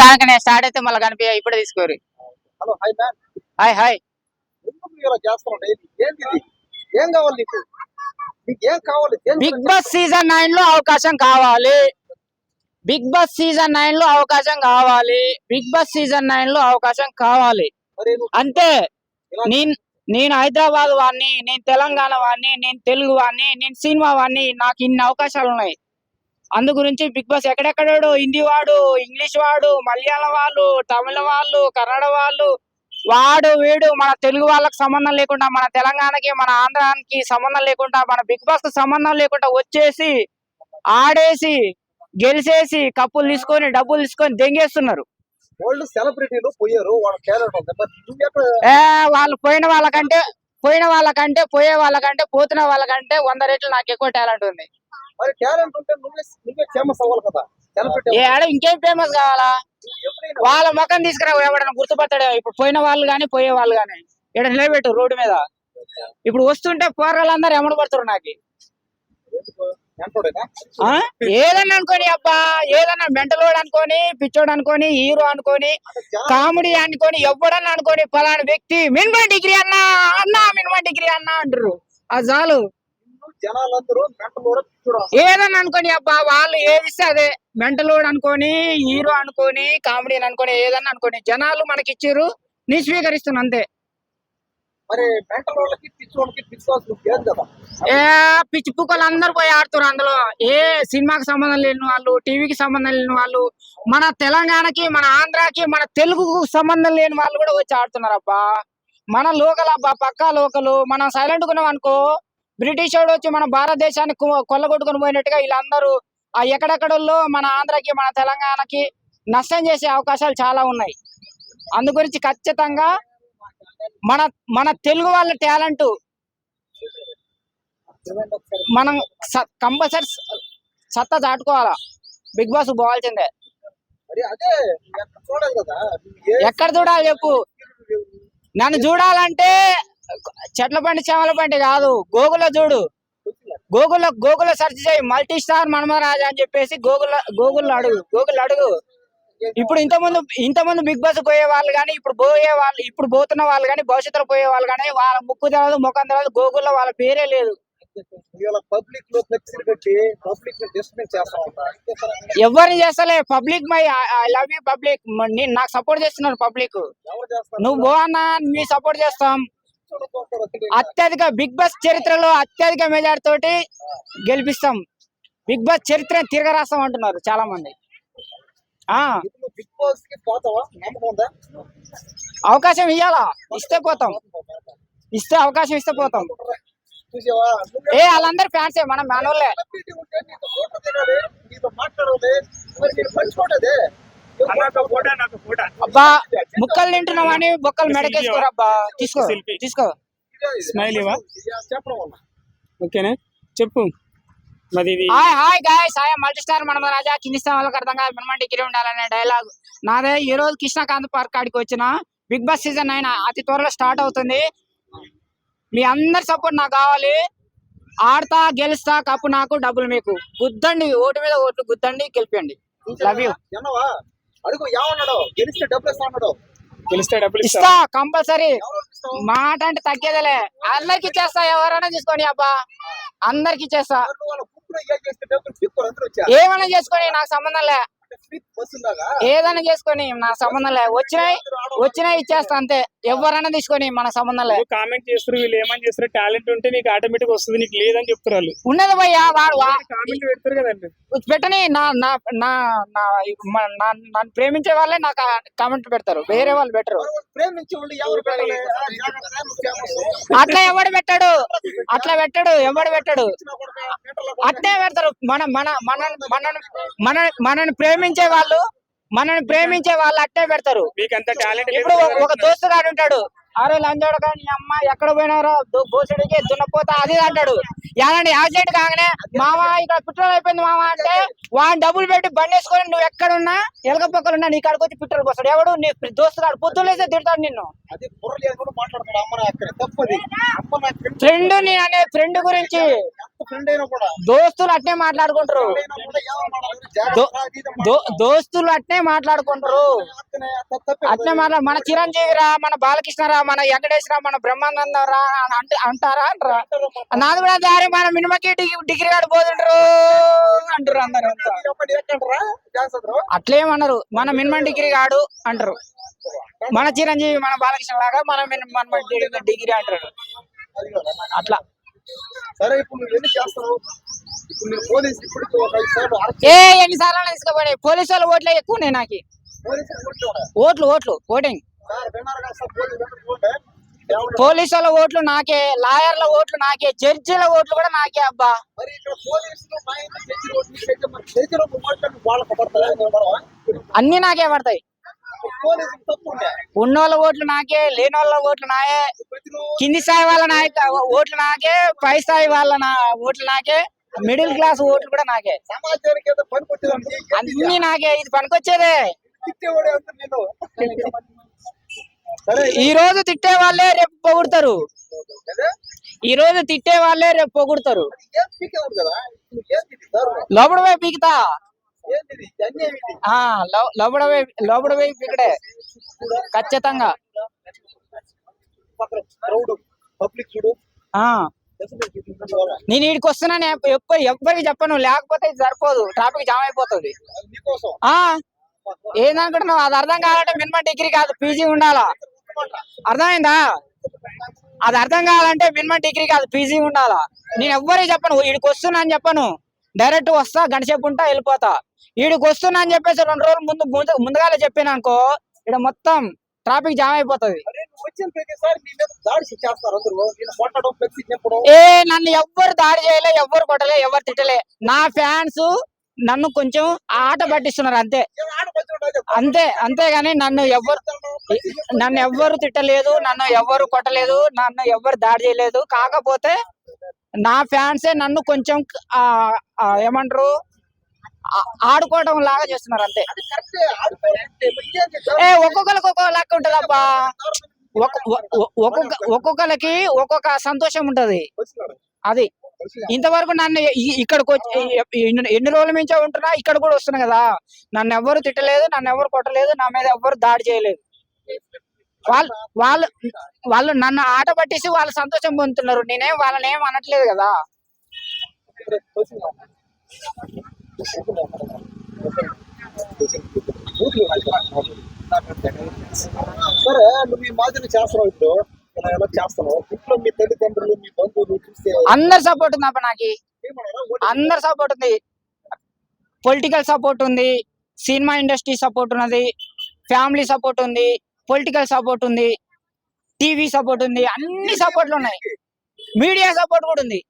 దానికి నేను స్టార్ట్ అయితే మళ్ళీ కనిపించ ఇప్పుడే తీసుకోరు hello hi hi Bigg? Boss season నైన్లో అవకాశం కావాలి. బిగ్ బాస్ సీజన్ నైన్లో అవకాశం కావాలి. బిగ్ బాస్ సీజన్ నైన్లో అవకాశం కావాలి. అంతే. నేను నేను హైదరాబాద్ వాడిని నేను తెలంగాణ వాడిని నేను తెలుగు వాడిని నేను సినిమా వాడిని నాకు ఇన్ని అవకాశాలు ఉన్నాయి. అందు గురించి బిగ్ బాస్ ఎక్కడెక్కడాడు? హిందీ వాడు ఇంగ్లీష్ వాడు మలయాళం వాళ్ళు తమిళ వాళ్ళు కన్నడ వాళ్ళు. వాడు వీడు మన తెలుగు వాళ్ళకి సంబంధం లేకుండా మన తెలంగాణకి మన ఆంధ్రానికి సంబంధం లేకుండా మన బిగ్ బాస్కి సంబంధం లేకుండా వచ్చేసి ఆడేసి గెలిచేసి కప్పులు తీసుకొని డబ్బులు తీసుకొని దెంగేస్తున్నారు. వాళ్ళు పోయిన వాళ్ళకంటే పోయిన వాళ్ళకంటే పోయే వాళ్ళకంటే పోతున్న వాళ్ళకంటే వంద రెట్లు నాకు ఎక్కువ టాలెంట్ ఉంది. మరి టాలెంట్ ఉంటే నువ్వే నువ్వే ఫేమస్ అవ్వాలి కదా. సెలబ్రిటీ ఏ ఆడ ఇంకేం ఫేమస్ కావాలా? వాళ్ళ ముఖం తీసుకురా ఎవడన్నా గుర్తుపడతాడు? ఇప్పుడు పోయిన వాళ్ళు కానీ పోయే వాళ్ళు కానీ ఇక్కడ నిలబెట్టు రోడ్డు మీద. ఇప్పుడు వస్తుంటే పోరాళ్ళందరూ ఎమడ పడుతున్నారు నాకు. ఆ? ఏదన్నా అనుకోని అబ్బా ఏదన్నా మెంటలోడు అనుకోని పిచ్చోడు అనుకోని హీరో అనుకోని కామెడీ అనుకోని ఎవడన్నా అనుకోని పలానా వ్యక్తి మినిమం డిగ్రీ అన్నా అన్నా మినిమం డిగ్రీ అన్నా అంటారు అది చాలు. జనాలందరూ మెంటల్ కూడా పిచ్చోడు ఏదన్నా అనుకోని అబ్బా వాళ్ళు ఏది ఇస్తే అదే మెంటలోడ్ అనుకోని హీరో అనుకోని కామెడీ అనుకోని ఏదన్నా అనుకోని జనాలు మనకి ఇచ్చారు నీ స్వీకరిస్తున్నా అంతే. మరి మెంటల్ వాళ్ళకి పిచ్చోళ్ళకి పిచ్చుకోవాల్సిన లేదు కదా. ఏ పిచ్చి పుక్కలు అందరు పోయి ఆడుతారు అందులో. ఏ సినిమాకి సంబంధం లేని వాళ్ళు టీవీకి సంబంధం లేని వాళ్ళు మన తెలంగాణకి మన ఆంధ్రాకి మన తెలుగుకు సంబంధం లేని వాళ్ళు కూడా వచ్చి ఆడుతున్నారు అబ్బా. మన లోకల్ అబ్బా పక్కా లోకలు. మనం సైలెంట్ ఉన్నాం అనుకో బ్రిటిష్ వాడు వచ్చి మన భారతదేశాన్ని కొల్లగొట్టుకుని పోయినట్టుగా వీళ్ళందరూ ఆ ఎక్కడెక్కడల్లో మన ఆంధ్రాకి మన తెలంగాణకి నష్టం చేసే అవకాశాలు చాలా ఉన్నాయి అందు గురించి ఖచ్చితంగా మన మన తెలుగు వాళ్ళ టాలెంట్. మనం కంపల్సరీ సత్తా చాటుకోవాలా బిగ్ బాస్ పోవాల్సిందే ఎక్కడ చూడాలి చెప్పు. నన్ను చూడాలంటే చెట్ల పండి చేమల పండి కాదు. గూగుల్లో చూడు. గూగుల్లో గూగుల్లో సెర్చ్ చేయి. మల్టీ స్టార్ మనమరాజా అని చెప్పేసి గూగుల్ గూగుల్లో అడుగు. గూగుల్ అడుగు. ఇప్పుడు ఇంత ముందు ఇంత ముందు బిగ్ బాస్ పోయే వాళ్ళు కానీ ఇప్పుడు పోయే వాళ్ళు ఇప్పుడు పోతున్న వాళ్ళు కానీ భవిష్యత్తులో పోయే వాళ్ళు కానీ వాళ్ళ ముక్కు తెలియదు ముఖం తెలియదు గూగుల్లో వాళ్ళ పేరే లేదు. పబ్లిక్లో ఫ్లెక్సీలు పెట్టి పబ్లిక్ చేస్తా ఎవరిని చేస్తలే? Public my I love you public నాకు సపోర్ట్ చేస్తున్నారు పబ్లిక్ నువ్వు బో అన్నా మీ సపోర్ట్ చేస్తాం. అత్యధిక బిగ్ బాస్ చరిత్రలో అత్యధిక మెజార్టీ తోటి గెలిపిస్తాం. బిగ్ బాస్ చరిత్ర తిరగరాస్తాం అంటున్నారు చాలా మంది అవకాశం ఇయ్యాలా? ఇస్తే పోతాం. ఇస్తే అవకాశం ఇస్తే పోతాం. ఏ వాళ్ళందరూ ఫ్యాన్సే మనం మానవులే. అబ్బా ముక్కలు తింటున్నామని బొక్కలు మెడకేసుకోరబ్బా తీసుకో తీసుకో. స్మైల్ ఇవా ఓకేనా? చెప్పు. మరి ఇది hi hi guys hi multi star మనం రాజా. కింది స్థాయి వాళ్ళకి అర్థం కాదు. మినిమం డిగ్రీ ఉండాలనే డైలాగ్ నాదే ఈ రోజు కృష్ణకాంత్ పార్క్ కాడికి వచ్చిన. బిగ్ బాస్ సీజన్ నైన్ అతి త్వరలో స్టార్ట్ అవుతుంది. మీ అందరి సపోర్ట్ నాకు కావాలి. ఆడతా గెలుస్తా కప్పు నాకు డబ్బులు మీకు. గుద్దండి ఓటు మీద ఓట్లు గుద్దండి గెలిపండి లవ్ యూ అడుగు ఏమన్నాడు గెలిస్తే డబ్బులు ఇస్తా అన్నాడు. గెలిస్తే డబ్బులు ఇస్తా. కంపల్సరీ. మాట అంటే తగ్గేదేలే. అందరికి చేస్తా ఎవరైనా చేసుకోండి అబ్బా. అందరికి చేస్తా ఏమైనా చేసుకొని నాకు సంబంధం లే. ఏదైనా చేసుకొని నాకు సంబంధం లే. వచ్చినాయి వచ్చినాయి ఇచ్చేస్తా అంతే. ఎవరైనా తీసుకొని మన సంబంధం లే కామెంట్ చేస్తారు వీళ్ళు ఏమని చేస్తారు టాలెంట్ ఉంటే నీకు ఆటోమేటిక్ వస్తుంది నీకు లేదని చెప్తారు వాళ్ళు. ఉన్నది భయ్యా వాడు వా- కామెంట్ పెడతారు కదండి? పెట్టని నా నా నా నా మ- నా- నన్ను ప్రేమించే వాళ్ళే నాకు కామెంట్ పెడతారు. వేరే వాళ్ళు పెట్టరు. అట్లా ఎవడు పెట్టాడు? అట్లా పెట్టాడు ఎవడు పెట్టాడు? అట్లే పెడతారు. మన మన మన మన మన మనని ప్రేమించే వాళ్ళు మనని ప్రేమించే వాళ్ళు అట్టే పెడతారు. మీకు అంత టాలెంట్ ఇప్పుడు ఒక- దోస్తు గాడు ఉంటాడు. అరే లంజోడు కానీ అమ్మ ఎక్కడ పోయినారో బోసుడికి దున్నపోతా అది అంటాడు. యానండి యాక్సిడెంట్ కాగానే మామ ఇక్కడ పెట్రోల్ అయిపోయింది మామ అంటే వాడిని డబ్బులు పెట్టి బండి వేసుకొని నువ్వు ఎక్కడున్నా ఎలక పక్కలున్నా నీ కాడికి వచ్చి పెట్రోల్ పోస్తాడు. ఎవడు? నీ దోస్తు గాడు పొద్దులేసే తిడతాడు నిన్ను. అది బుర్రలేదు కూడా మాట్లాడతాడు అమ్మ నా అక్కడ. తప్పది. అమ్మ నా ఫ్రెండ్ ఫ్రెండ్ నీ అనే ఫ్రెండ్ గురించి దోస్తులు అట్నే మాట్లాడుకుంటారు. దోస్తులు అట్నే మాట్లాడుకుంటారు. అట్నే మాట్లా మన చిరంజీవిరా మన బాలకృష్ణరా మన వెంకటేశ్వర మన బ్రహ్మానందం రా అని అంటే అంటారా అంటారా? నాది కూడా దారి మన మినిమకి డిగ్రీ కాడు పోతుంటారు అంటారు అందరు అట్లేమన్నారు. మన మినిమం డిగ్రీ కాడు అంటారు. మన చిరంజీవి మన బాలకృష్ణ లాగా మన మినిమం మన డిగ్రీ- డిగ్రీ అంటారు అట్లా. సరే ఇప్పుడు నువ్వు ఎన్ని చేస్తావు ఇప్పుడు నేను పోలీసు ఇప్పటికి ఒక ఐదు సార్లు అరెస్ట్ ఏ ఎన్నిసార్లు తీసుకుపోయి పోలీసు వాళ్ళ ఓట్లే ఎక్కువ నాకు. పోలీసు కొట్టాడు. ఓట్లు ఓట్లు ఓటింగ్. పోలీసు వాళ్ళ ఓట్లు నాకే లాయర్ల ఓట్లు నాకే జడ్జిల ఓట్లు కూడా నాకే అబ్బా? అన్ని నాకే పడతాయి. ఉన్నోళ్ళ ఓట్లు నాకే లేని వాళ్ళ ఓట్లు నాయే. కింది స్థాయి వాళ్ళ నాయక ఓట్లు నాకే పై స్థాయి వాళ్ళ నా ఓట్లు నాకే మిడిల్ క్లాస్ ఓట్లు కూడా నాకే. అన్ని నాకే ఇది పనికొచ్చేదే. ఈ రోజు తిట్టే వాళ్ళే రేపు పొగుడతారు. ఈ రోజు తిట్టే వాళ్ళే రేపు పొగుడతారు. లోపల పీకుతా. లోపల పోయి పీకడే ఖచ్చితంగా. పబ్లిక్ చూడు. నేను వీడికి వస్తున్నాను ఎప్పుడు ఎవ్వరికి చెప్పను. లేకపోతే ఇది సరిపోదు. ట్రాఫిక్ జామ్ అయిపోతుంది. ఏందనుకుంటున్నావు? అది అర్థం కావాలంటే మినిమం డిగ్రీ కాదు పీజీ ఉండాలా? అర్థమైందా? అది అర్థం కావాలంటే మినిమం డిగ్రీ కాదు పీజీ ఉండాలా? నేను ఎవ్వరికి చెప్పను. వీడికి వస్తున్నా అని చెప్పను. డైరెక్ట్ వస్తా గంట సేపు ఉంటా వెళ్ళిపోతా. వీడికి వస్తున్నా అని చెప్పేసి రెండు రోజులు ముందు ముందు- ముందుగానే చెప్పాను అనుకో ఇక్కడ మొత్తం ట్రాఫిక్ జామ్ అయిపోతుంది. ఏ నన్ను ఎవ్వరు దాడి చేయలే ఎవ్వరు కొట్టలే ఎవరు తిట్టలే. నా ఫ్యాన్స్ నన్ను కొంచెం ఆట పట్టిస్తున్నారు అంతే. అంతే అంతేగాని నన్ను ఎవ్వరు నన్ను ఎవ్వరు తిట్టలేదు నన్ను ఎవ్వరు కొట్టలేదు నన్ను ఎవ్వరు దాడి చేయలేదు. కాకపోతే నా ఫ్యాన్సే నన్ను కొంచెం ఏమంటారు ఆడుకోవడం లాగా చేస్తున్నారు అంతే? ఏ ఒక్కొక్కరికి ఒక్కొక్క లెక్క ఒ- ఒ- ఒక్కొక్క ఒక్కొక్కరికి ఒక్కొక్క సంతోషం ఉంటది. అది. ఇంతవరకు నన్ను ఇక్కడికి వచ్చి ఎన్ని రోజుల నుంచో ఉంటున్నా ఇక్కడ కూడా వస్తున్నా కదా నన్ను ఎవరు తిట్టలేదు నన్ను ఎవరు కొట్టలేదు నా మీద ఎవరు దాడి చేయలేదు వాళ్ళు వాళ్ళు వాళ్ళు నన్ను ఆట పట్టేసి వాళ్ళు సంతోషం పొందుతున్నారు. నేనేం వాళ్ళని ఏం అనట్లేదు కదా. సరే నువ్వు ఈ మాదిరి చేస్తున్నావు ఇప్పుడు. ఇలా ఎలా చేస్తున్నావు? ఇంట్లో మీ తల్లిదండ్రులు మీ బంధువులు చూస్తే అందరు సపోర్ట్ ఉంది అప్ప నాకు అందరు సపోర్ట్ ఉంది. పొలిటికల్ సపోర్ట్ ఉంది. సినిమా ఇండస్ట్రీ సపోర్ట్ ఉన్నది. ఫ్యామిలీ సపోర్ట్ ఉంది. పొలిటికల్ సపోర్ట్ ఉంది టీవీ సపోర్ట్ ఉంది అన్ని సపోర్ట్లు ఉన్నాయి మీడియా సపోర్ట్ కూడా ఉంది?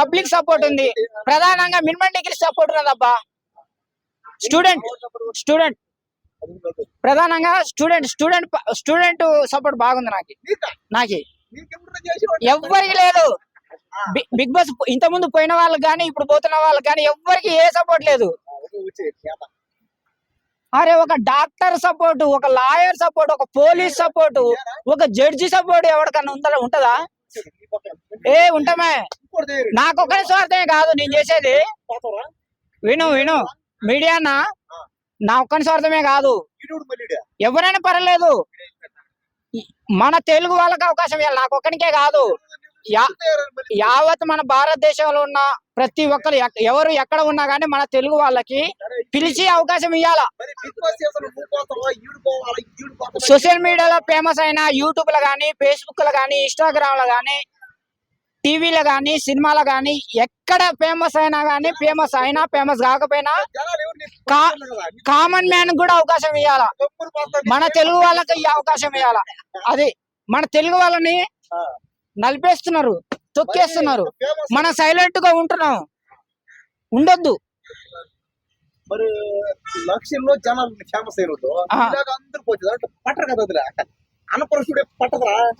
పబ్లిక్ సపోర్ట్ ఉంది ప్రధానంగా మినిమం డిగ్రీ సపోర్ట్ ఉన్నదబ్బా స్టూడెంట్ స్టూడెంట్. ప్రధానంగా స్టూడెంట్ స్టూడెంట్ స్టూడెంట్ సపోర్ట్ బాగుంది నాకు నీకా? ఎవ్వరికి లేదు బిగ్ బాస్ ఇంత ముందు పోయిన వాళ్ళకి కానీ ఇప్పుడు పోతున్న వాళ్ళకి కానీ ఎవ్వరికి ఏ సపోర్ట్ లేదు. అరే ఒక డాక్టర్ సపోర్ట్ ఒక లాయర్ సపోర్ట్ ఒక పోలీస్ సపోర్ట్ ఒక జడ్జి సపోర్ట్ ఎవరికన్నా ఉందా ఉంటదా? ఏ ఉంటామే. ఇంకోటి స్వార్థమే కాదు నేను చేసేది. పోతావా? విను. విను మీడియానా నా ఒక్కరి స్వార్థమే కాదు. ఎవరైనా పర్లేదు మన తెలుగు వాళ్ళకి అవకాశం ఇవ్వాలి. నాకు ఒక్కనికే కాదు. యావత్ మన భారతదేశంలో ఉన్న ప్రతి ఒక్కరు ఎవరు ఎక్కడ ఉన్నా కానీ మన తెలుగు వాళ్ళకి పిలిచి అవకాశం ఇవ్వాలా సోషల్ మీడియాలో ఫేమస్ అయిన యూట్యూబ్లో కానీ ఫేస్బుక్లో కానీ ఇన్స్టాగ్రామ్లో కానీ టీవీలో కానీ సినిమాలో కానీ ఎక్కడ ఫేమస్ అయినా కానీ ఫేమస్ అయినా ఫేమస్ కాకపోయినా? కామన్ మ్యాన్ కూడా అవకాశం ఇవ్వాలా. మన తెలుగు వాళ్ళకి ఈ అవకాశం ఇవ్వాలా అది మన తెలుగు వాళ్ళని. నలిపేస్తున్నారు తొక్కేస్తున్నారు. మనం సైలెంట్గా ఉంటున్నాం. ఉండొద్దు. మరి లక్ష్యంలో జనాలు ఫేమస్ అయిన వాళ్ళు ఆ. ఇలాగ అందరు పోతుంది అంటే పట్టరు కదా వదిలే అన్నపరచుడే పట్టదురా.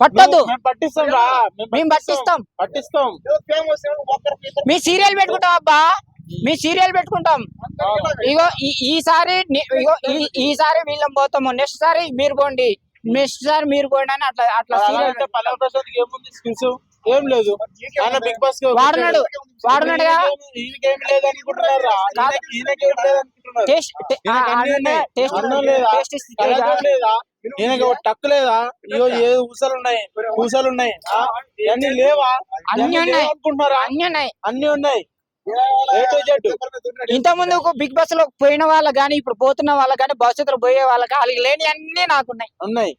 పట్టొద్దు. మేము పట్టిస్తాం రా. మేము పట్టిస్తాం. పట్టిస్తాం. ఫేమస్ మీ సీరియల్ పెట్టుకుంటాం అబ్బా. మీ సీరియల్ పెట్టుకుంటాం. అందరికీ. ఇగో ఈ- ఈసారి ఇగో ఈ- ఈసారి వీళ్ళం పోతాము. నెక్స్ట్ సారి మీరు పోండి. నెక్స్ట్ సారి మీరు పోండి అని అట్లా అట్లా సీరియల్ ఏం లేదు. ఆయన బిగ్ బాస్ వాడున్నాడు. వాడున్నాడుగా? ఈయనకేం లేదు అనుకుంటున్నారా. ఈయనకి లేదు అనుకుంటున్నారు? ఈయనకి అన్నీ అన్నం ఇగో ఏ ఊసలు ఉన్నాయి? ఊసలు ఉన్నాయి? ఇవన్నీ లేవా? అన్నీ ఉన్నాయి. అనుకుంటున్నారా? అన్ని ఉన్నాయి. అన్ని ఉన్నాయి. A to Z? ఇంత ముందు బిగ్ బాస్లో పోయిన వాళ్ళ గానీ ఇప్పుడు పోతున్న వాళ్ళ గానీ భవిష్యత్తులో పోయే వాళ్ళకి వాళ్ళకి లేని అన్ని నాకున్నాయి. ఉన్నాయి.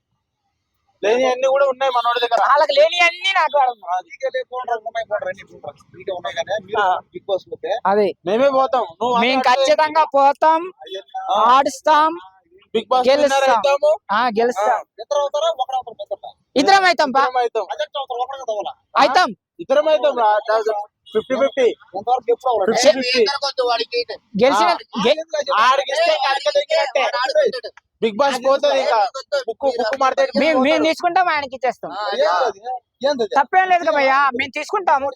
లేని అన్ని కూడా ఉన్నాయి మనోడి దగ్గర. వాళ్ళకి లేని అన్ని నాకు అదే. మేమే పోతాం. నువ్వు మేము ఖచ్చితంగా పోతాం ఆడుస్తాం బిగ్ బాస్ గెలుస్తాం. ఇద్దరు అవుతారా? ఒకరు అవుతారు పోతారా ఇద్దరం అవుతాం అవుతాం. ఇద్దరం అవుతాం ఫిఫ్టీ ఫిఫ్టీ. గెలిచిన బిగ్ బాస్ పోతుంది ఇంకా. బుక్కు బుక్కు మాడితే మేము మేము తీసుకుంటాం ఆయనకి ఇచ్చేస్తాం? తప్పేం లేదు కదా భయ్యా మేము తీసుకుంటాము.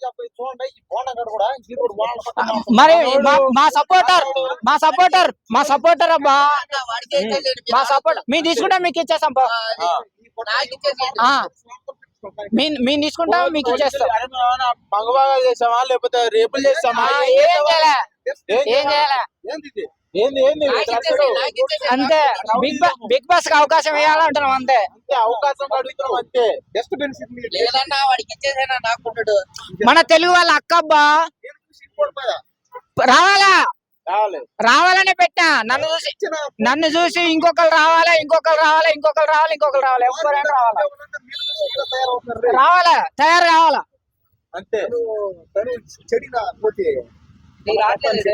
మరి మా- సపోర్టర్ మా సపోర్టర్ మా సపోర్టర్ అబ్బా. మా సపోర్ట్ మేము తీసుకుంటాం మీకు ఇచ్చేస్తాం మేము తీసుకుంటాం మీకు ఇచ్చేస్తాం. మగబాగా చేసామా లేకపోతే రేపులు చేస్తామా? ఏం ఏం చేసామా? చేయాలి? ఏం ఏం చేయాలి? అంతే. బిగ్ బాస్ బిగ్ బాస్కి అవకాశం ఇవ్వాలంటున్నాం అంతే. అంతే అవకాశం అంతే. బెనిఫిట్ లేదన్నా వాడికి మన తెలుగు వాళ్ళ అక్క అబ్బా. సిగ్గుపడిపోయా. రావాలా? రావాలి. రావాలనే పెట్టా. నన్ను చూసి నన్ను చూసి ఇంకొకరు రావాలా ఇంకొకరు రావాలా ఇంకొకరు రావాలి ఇంకొకరు రావాలి. ఎవరైనా రావాలా. రావాలా? తయారు కావాలా? అంతే. సరే, చెడినా పోతే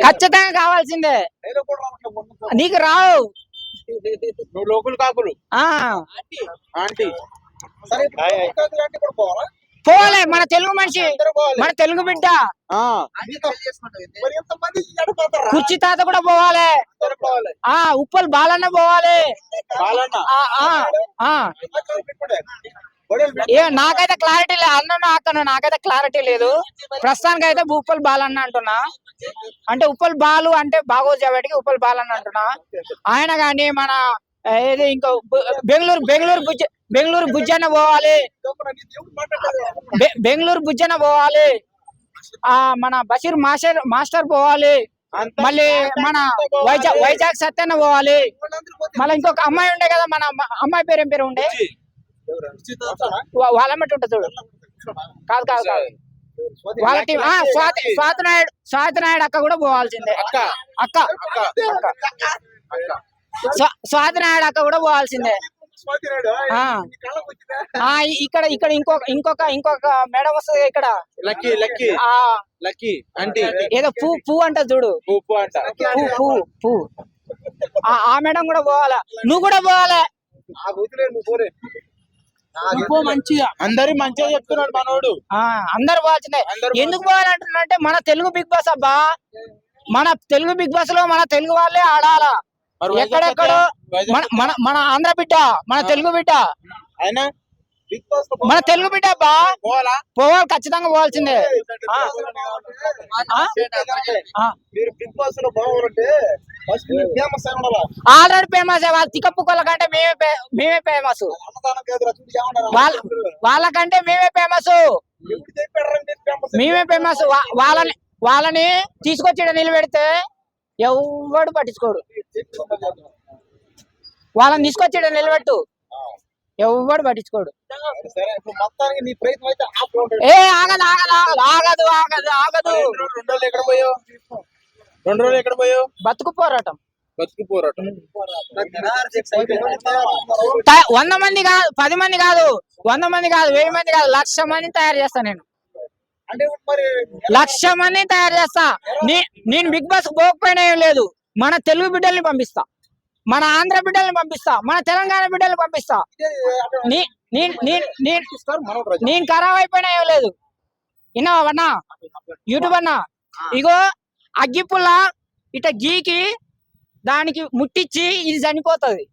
ఖచ్చితంగా కావాల్సిందే. నీకు రావు. నువ్వు లోకులు కాకులు. ఆంటీ. పోవాలి? మన తెలుగు మనిషి మన తెలుగు బిడ్డ. కుర్చీ తాత కూడా పోవాలి. ఆ ఉప్పల్ బాలన్న పోవాలి. ఏ నాకైతే క్లారిటీ లేదు అన్న అక్కను నాకైతే క్లారిటీ లేదు. ప్రస్తుతానికి అయితే ఉప్పల్ బాలన్న అంటున్నా. అంటే ఉప్పల్ బాలు అంటే బాగోజు కాబట్టి ఉప్పల్ బాలన్న అంటున్నా. ఆయన కానీ మన ఏది ఇంకో బెంగళూరు బెంగళూరు బుజ్జ బెంగళూరు బుజ్జన్న పోవాలి. బెంగళూరు బుజ్జన్న పోవాలి. ఆ మన బషీర్ మాస్టర్ మాస్టర్ పోవాలి. మళ్ళీ మన వైజాగ్ వైజాగ్ సత్యన్న పోవాలి. మళ్ళీ ఇంకొక అమ్మాయి ఉండే కదా మన అమ్మ- అమ్మాయి పేరు ఏం పేరు ఉండే? వా- వాళ్ళ మట్టి ఉంటుంది చూడు. కాదు కాదు కాదు. వాళ్ళ టీం స్వాతి స్వాతి నాయుడు స్వాతి నాయుడు అక్క కూడా పోవాల్సిందే. అక్క అక్క స్వా- స్వాతి నాయుడు అక్క కూడా పోవాల్సిందే. ఇక్కడ ఇక్కడ ఇంకొక ఇంకొక ఇంకొక మేడం వస్తుంది ఇక్కడ. Lucky lucky. Lucky aunty. ఏదో పూ పూ అంట చూడు. ఉప్పు అంట. పూ పూ పూ. ఆ ఆ మేడం కూడా పోవాలా? నువ్వు కూడా పోవాలి? మంచిగా. అందరి మంచిగా చెప్తున్నాడు మనోడు. ఆ అందరు అందరూ ఎందుకు పోవాలంటున్నా అంటే మన తెలుగు బిగ్ బాస్ అబ్బా మన తెలుగు బిగ్ బాస్లో మన తెలుగు వాళ్ళే ఆడాలా? ఎక్కడెక్కడో మన మన ఆంధ్ర బిడ్డ మన తెలుగు బిడ్డ. అయినా బిగ్ మన తెలుగు బిడ్డ అబ్బా పోవాలా? పోవాలి ఖచ్చితంగా పోవాల్సిందే. ఆల్రెడీ ఫేమస్ వాళ్ళ తిక్కప్పుకోల కంటే మేమే మేమే ఫేమస్ వాళ్ళ వాళ్ళకంటే మేమే ఫేమస్ మేమే ఫేమస్ వాళ్ళని వాళ్ళని తీసుకొచ్చి నిలబెడితే ఎవడు పట్టించుకోడు. వాళ్ళని తీసుకొచ్చి నిలబెట్టు. ఎవడు పట్టించుకోడు. ఏ ఆగదు ఆగదు ఆగదు ఆగదు ఆగదు ఆగదు. రెండు రోజులు ఎక్కడ పోయావు? రెండు రోజులు ఎక్కడ పోయావు? బతుకు పోరాటం. బతుకు పోరాటం. వంద మంది కాదు పది మంది కాదు వంద మంది కాదు వెయ్యి మంది కాదు లక్ష మందిని తయారు చేస్తా నేను. అంటే ఇప్పుడు మరి లక్ష మందిని తయారు చేస్తా. నీ- నేను బిగ్ బాస్ పోకపోయినా ఏం లేదు. మన తెలుగు బిడ్డల్ని పంపిస్తా. మన ఆంధ్ర బిడ్డల్ని పంపిస్తా మన తెలంగాణ బిడ్డల్ని పంపిస్తా. నేను ఖరాబ్ అయిపోయినా ఏం లేదు. విన్నావా అన్నా? యూట్యూబ్ అన్నా? ఇగో అగ్గిపుల్ల ఇట గీకి దానికి ముట్టించి ఇది చనిపోతుంది.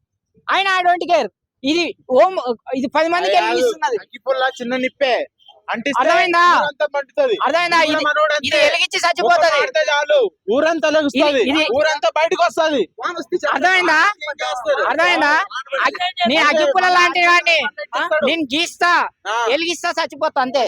అయినా ఐ డోంట్ కేర్ ఇది ఓం ఇది పది మందికి చిన్న నిప్పే. అర్థమైందా? ఊరంతా అర్థమైందా? ఇది వెలిగించి చచ్చిపోతుంది. లెగుస్తుంది. బయటకు వస్తుంది. అర్థమైందా? అర్థమైందా? నీ అగ్గిపుల్ల లాంటి వాడిని నేను గీస్తా ఆ. వెలిగిస్తా చచ్చిపోతా అంతే.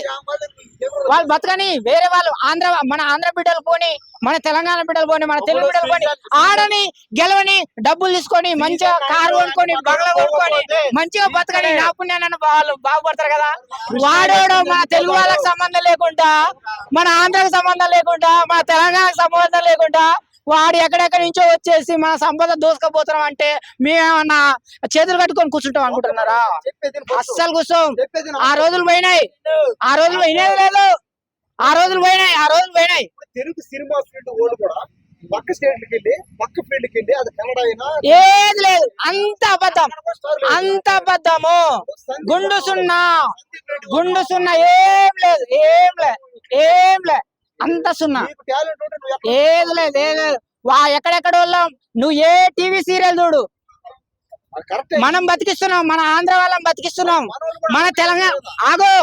వాళ్ళు బతకని వేరే వాళ్ళు ఆంధ్ర మన ఆంధ్ర బిడ్డలు పోని మన తెలంగాణ బిడ్డలు పోని మన తెలుగు బిడ్డలు పోని ఆడని గెలవని డబ్బులు తీసుకొని మంచిగా కారు కొనుక్కొని బంగ్లా కొనుక్కొని మంచిగా బతకని నా పుణ్యాన్ని వాళ్ళు బాగుపడతారు కదా. వాడోడు మన తెలుగు వాళ్ళకి సంబంధం లేకుండా మన ఆంధ్రాకి సంబంధం లేకుండా మన తెలంగాణకు సంబంధం లేకుండా వాడు ఎక్కడెక్కడి నుంచో వచ్చేసి మన సంపద దోసుకపోతున్నాం అంటే మేమేమన్నా చేతులు కట్టుకొని కూర్చుంటాం అనుకుంటున్నారా. అస్సలు కూర్చోం. ఆ రోజులు పోయినాయి. ఆ రోజులు పోయినాయి లేదు. ఆ రోజులు పోయినాయి ఆ రోజులు పోయినాయి. తెలుగు సినిమా ఫీల్డ్ వాళ్ళు కూడా. పక్క స్టేట్లకి వెళ్ళి పక్క ఫీల్డ్కి వెళ్ళి అది కన్నడ అయినా ఏది లేదు. అంత అబద్ధం. అంత అబద్ధము. గుండు సున్నా. గుండు సున్నా. ఏం లేదు. ఏం లేదు. ఏం లేదు. అంత సున్నా. ఏది లేదు. ఏది లేదు. వా ఎక్కడెక్కడ వాళ్ళం నువ్వు ఏ టీవీ సీరియల్ చూడు. మనం బతికిస్తున్నాం. మన ఆంధ్ర వాళ్ళం బతికిస్తున్నాం. మన తెలంగాణ ఆగో.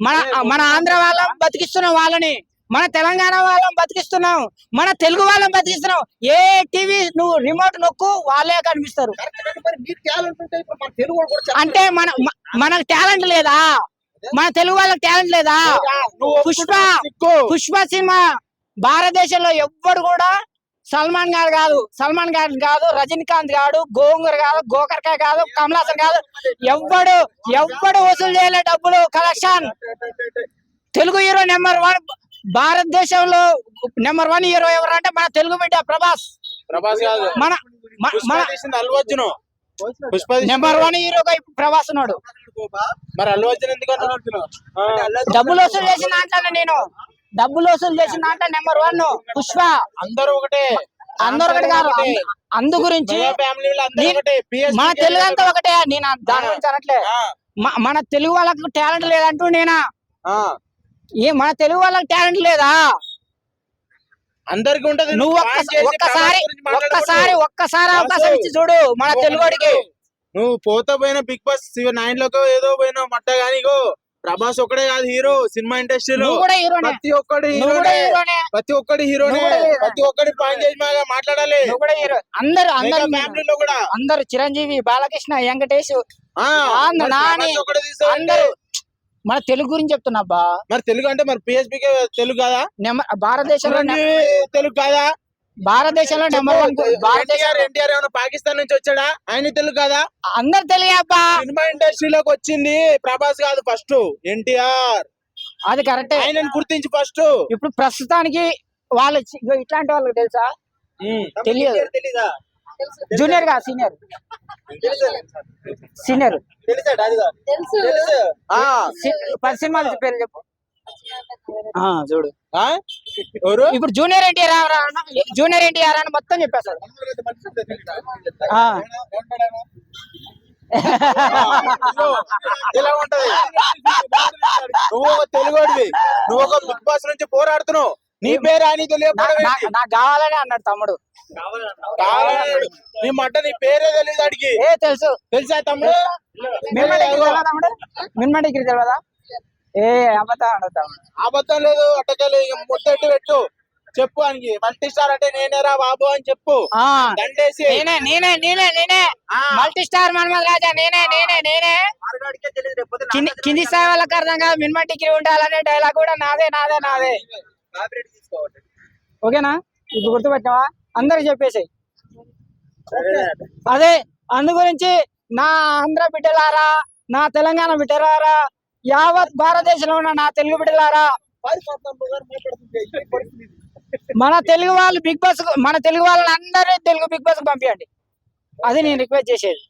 మన మన ఆంధ్ర వాళ్ళం బతికిస్తున్నాం వాళ్ళని. మన తెలంగాణ వాళ్ళం బతికిస్తున్నాం మన తెలుగు వాళ్ళం బతికిస్తున్నాం. ఏ టీవీ నువ్వు రిమోట్ నొక్కు వాళ్ళే కనిపిస్తారు. అంటే మన మనకు టాలెంట్ లేదా? మన తెలుగు వాళ్ళకి టాలెంట్ లేదా? పుష్ప. పుష్ప సినిమా భారతదేశంలో ఎవ్వడు కూడా సల్మాన్ గారు కాదు. సల్మాన్ గారు కాదు రజనీకాంత్ కాదు గోంగూర కాదు గోకర్కాయ కాదు కమలాసన్ కాదు. ఎవ్వడు ఎవ్వడు వసూలు చేయలే డబ్బులు. Collection. Telugu hero number one భారతదేశంలో నెంబర్ వన్ హీరో ఎవరు అంటే మన తెలుగు బిడ్డ ప్రభాస్. ప్రభాస్ మన అల్లు నెంబర్ వన్ హీరోగా ఇప్పుడు ప్రభాస్ ఉన్నాడు. మరి అల్లు అర్జున్ ఎందుకు. డబ్బులు వసూలు చేసిన దాంట్లో నేను. డబ్బులు వసూలు చేసిన దాంట్లో నెంబర్ వన్ పుష్ప. అందరూ ఒకటే. అందరు ఒకటి కాదు అంద- గురించి మన తెలుగు అంతా ఒకటే. నేను దాని గురించి అనట్లే. మన తెలుగు వాళ్ళకి టాలెంట్ లేదంటూ నేనా. ఏ మన తెలుగు వాళ్ళకి టాలెంట్ లేదా? అందరికి ఉంటది. నువ్వు ఒక్కసారి. ఒక్కసారి ఒక్కసారి అవకాశం ఇచ్చి చూడు మన తెలుగుడికి. నువ్వు పోతా పోయిన బిగ్ బాస్ నైన్లోకి ఏదో పోయినా మట్ట గానీ ప్రభాస్ ఒకడే కాదు హీరో సినిమా ఇండస్ట్రీలో. ప్రతి ఒక్కడి హీరోనే. హీరోనే. ప్రతి ఒక్కడి హీరోనే. హీరోనే. ప్రతి ఒక్కడి మాట్లాడాలి. హీరో. అందరు అందరు ఫ్యామిలీలో కూడా. అందరు చిరంజీవి బాలకృష్ణ వెంకటేష్ అందరూ మన తెలుగు గురించి చెప్తున్నా అబ్బా. మరి తెలుగు అంటే మరి పిఎస్పీ తెలుగు కాదా? భారతదేశంలో తెలుగు కాదా? భారతదేశంలో నెంబర్ వన్ ఎన్టీఆర్ భారతదేశంలో ఎన్టీఆర్ ఏమైనా పాకిస్తాన్ నుంచి వచ్చాడా? ఆయన తెలుగు కాదా? అందరు తెలుగు అబ్బా. సినిమా ఇండస్ట్రీలోకి వచ్చింది. ప్రభాస్ కాదు ఫస్ట్. ఎన్టీఆర్. అది కరెక్టే. ఆయనను గుర్తించి ఫస్ట్. ఇప్పుడు ప్రస్తుతానికి వాళ్ళు ఇట్లాంటి వాళ్ళకి తెలుసా? తెలియదు. తెలీదా? జూనియర్గా సీనియర్ సీనియర్ తెలుసా అదిగా తెలుసు. పది సినిమాల పేరు చెప్పు. ఆ, చూడు. ఇప్పుడు జూనియర్ ఎన్టీఆర్ జూనియర్ ఎన్టీఆర్ అని మొత్తం చెప్పేస్తాడు. ఇదిగో, ఇలా ఉంటది? నువ్వు ఒక తెలుగుడివి నువ్వు ఒక బిగ్ బాస్ నుంచి పోరాడుతున్నావు. నీ పేరు ఆయన నా- నాకు కావాలని అన్నాడు తమ్ముడు. నీ మట్ట నీ పేరే తెలియదు అడిగి ఏ తెలుసు. తెలుసా తమ్ముడు? మిన్మ డిగ్రీ తెలియదా ఏ అబద్ధం తమ్ముడు. అబద్ధం లేదు అట్టకెళ్ళి ముత్తెట్టు పెట్టు. చెప్పు అని మల్టీ స్టార్ అంటే నేనేరా బాబు అని చెప్పు. దండేసి. నేనే నేనే నేనే నేనే. ఆ. మల్టీ స్టార్ మన్మధ్ రాజా నేనే నేనే నేనే. కింది స్థాయి వాళ్ళకి అర్థం కాదు మినిమం డిగ్రీ ఉండాలనే డైలాగ్ కూడా నాదే నాదే నాదే. ఓకేనా? ఇప్పుడు గుర్తుపెట్టావా? అందరు చెప్పేసాయి. అదే అందు గురించి నా ఆంధ్ర బిడ్డలారా నా తెలంగాణ బిడ్డలారా యావత్ భారతదేశంలో ఉన్న నా తెలుగు బిడ్డలారా మన తెలుగు వాళ్ళు బిగ్ బాస్ మన తెలుగు వాళ్ళని అందరూ తెలుగు బిగ్ బాస్ పంపించండి అది నేను రిక్వెస్ట్ చేసేది.